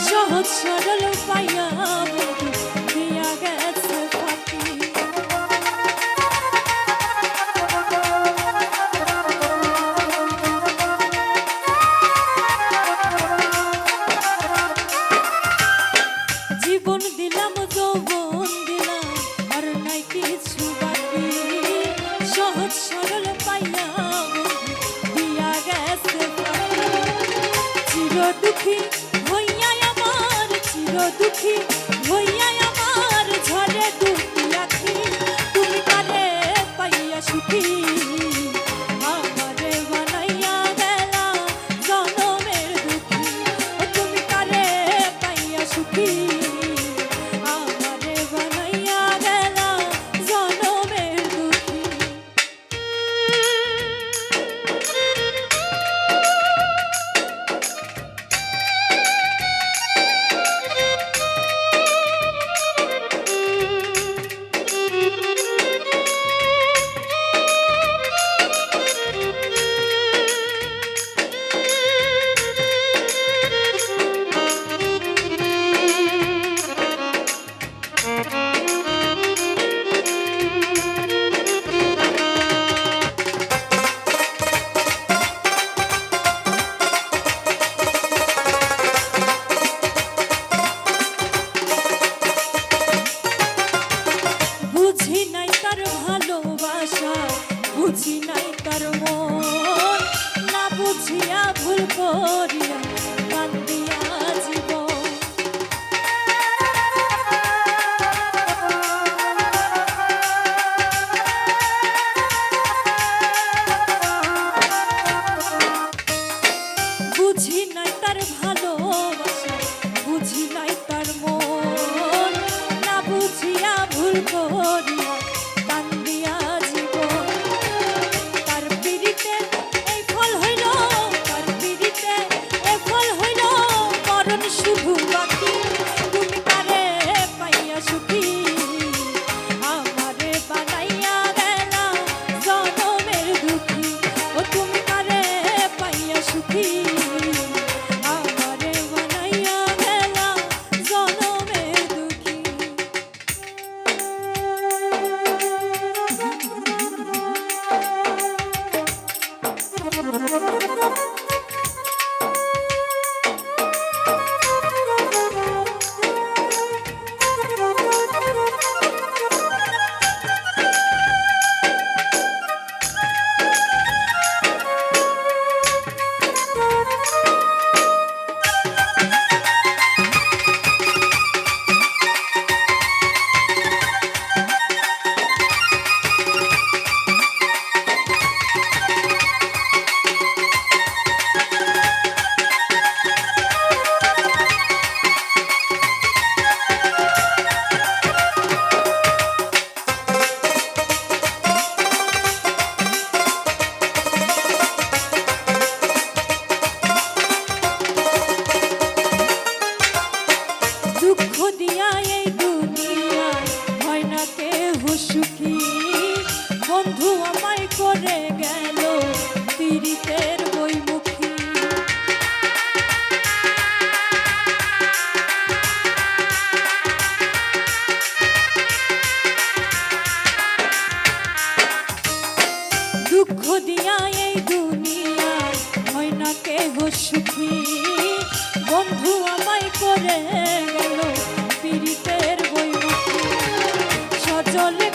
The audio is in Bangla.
সহজ সরল পাইয়া দিয়া গেছে ফাঁকি জীবন দিলাম যৌবন সহজ সরল পাইয়া দিয়া গেছে দুঃখী হইয়া tonight. Santo. বন্ধু আমায় করে গেল তিরিতের বইমুখী দুঃখ দিয়া এই দুনিয়া হয় না কেহ সুখী। বন্ধু আমায় করে গেল পিরিতের বইমুখী সজলে